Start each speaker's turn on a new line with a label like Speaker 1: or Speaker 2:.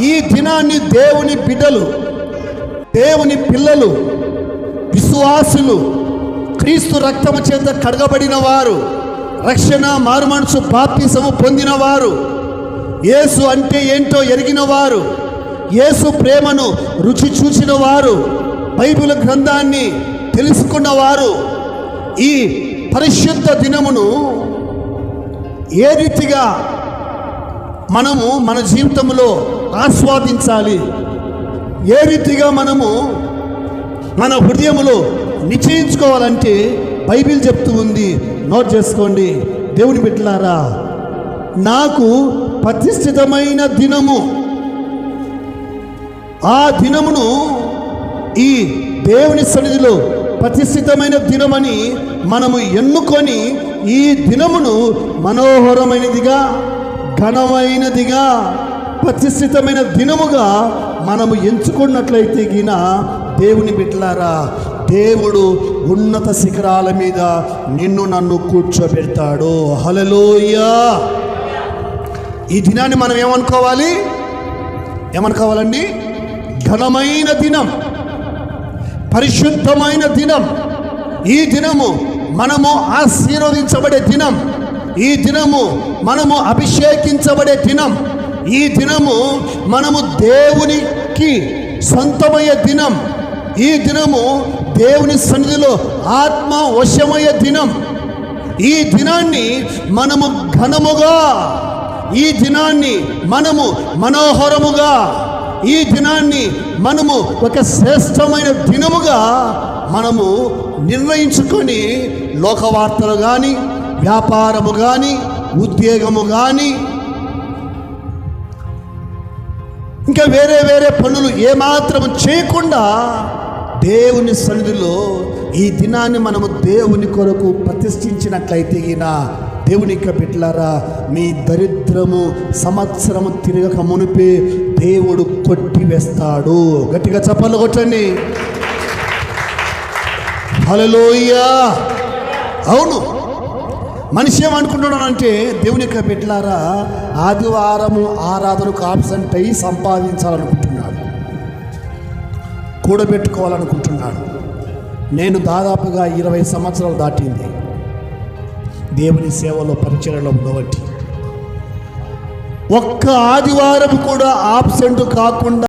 Speaker 1: ఈ దినాన్ని దేవుని బిడ్డలు దేవుని పిల్లలు విశ్వాసులు క్రీస్తు రక్తము చేత కడగబడిన వారు రక్షణ మారుమనసు బాప్తిసము పొందిన వారు యేసు అంటే ఏంటో ఎరిగిన వారు యేసు ప్రేమను రుచి చూసిన వారు బైబిల్ గ్రంథాన్ని తెలుసుకున్న వారు ఈ పరిశుద్ధ దినమును ఏ రీతిగా మనము మన జీవితంలో ఆస్వాదించాలి. ఏ రీతిగా మనము మన హృదయములో నిశ్చయించుకోవాలంటే బైబిల్ చెప్తూ ఉంది. నోట్ చేసుకోండి. దేవుని బిడ్డలారా నాకు ప్రతిష్ఠితమైన దినము. ఆ దినమును ఈ దేవుని సన్నిధిలో ప్రతిష్ఠితమైన దినమని మనము ఎన్నుకొని ఈ దినమును మనోహరమైనదిగా ఘనమైనదిగా ప్రతిష్ఠితమైన దినముగా మనము ఎంచుకున్నట్లయితే గిన దేవుని బిడ్డలారా దేవుడు ఉన్నత శిఖరాల మీద నిన్ను నన్ను కూర్చోబెడతాడు. హలలోయా ఈ దినాన్ని మనం ఏమనుకోవాలి? ఏమనుకోవాలండి? ఘనమైన దినం పరిశుద్ధమైన దినం. ఈ దినము మనము ఆశీర్వదించబడే దినం. ఈ దినము మనము అభిషేకించబడే దినం. ఈ దినము మనము దేవునికి సొంతమయ్యే దినం. ఈ దినము దేవుని సన్నిధిలో ఆత్మ వశమయ్యే దినం. ఈ దినాన్ని మనము ఘనముగా ఈ దినాన్ని మనము మనోహరముగా ఈ దినాన్ని మనము ఒక శ్రేష్టమైన దినముగా మనము నిర్ణయించుకొని లోకవార్తలు కానీ వ్యాపారము కానీ ఉద్యోగము కానీ ఇంకా వేరే వేరే పనులు ఏమాత్రం చేయకుండా దేవుని సన్నిధిలో ఈ దినాన్ని మనము దేవుని కొరకు ప్రతిష్ఠించినట్లయితే ఈయన దేవుని యొక్క మీ దరిద్రము సంవత్సరము తిరగక మునిపే దేవుడు కొట్టివేస్తాడు. గట్టిగా చప్పలు కొట్టండి. హలోయ్యా అవును. మనిషి ఏమనుకుంటున్నాడంటే దేవుని యొక్క బిడ్డలారా ఆదివారము ఆరాధనకు ఆబ్సెంట్ అయ్యి సంపాదించాలనుకుంటున్నాడు. కూడబెట్టుకోవాలనుకుంటున్నాడు. నేను దాదాపుగా ఇరవై సంవత్సరాలు దాటింది. దేవుని సేవలో పరిచయలో ఉండవట్టి ఒక్క ఆదివారం కూడా ఆబ్సెంట్ కాకుండా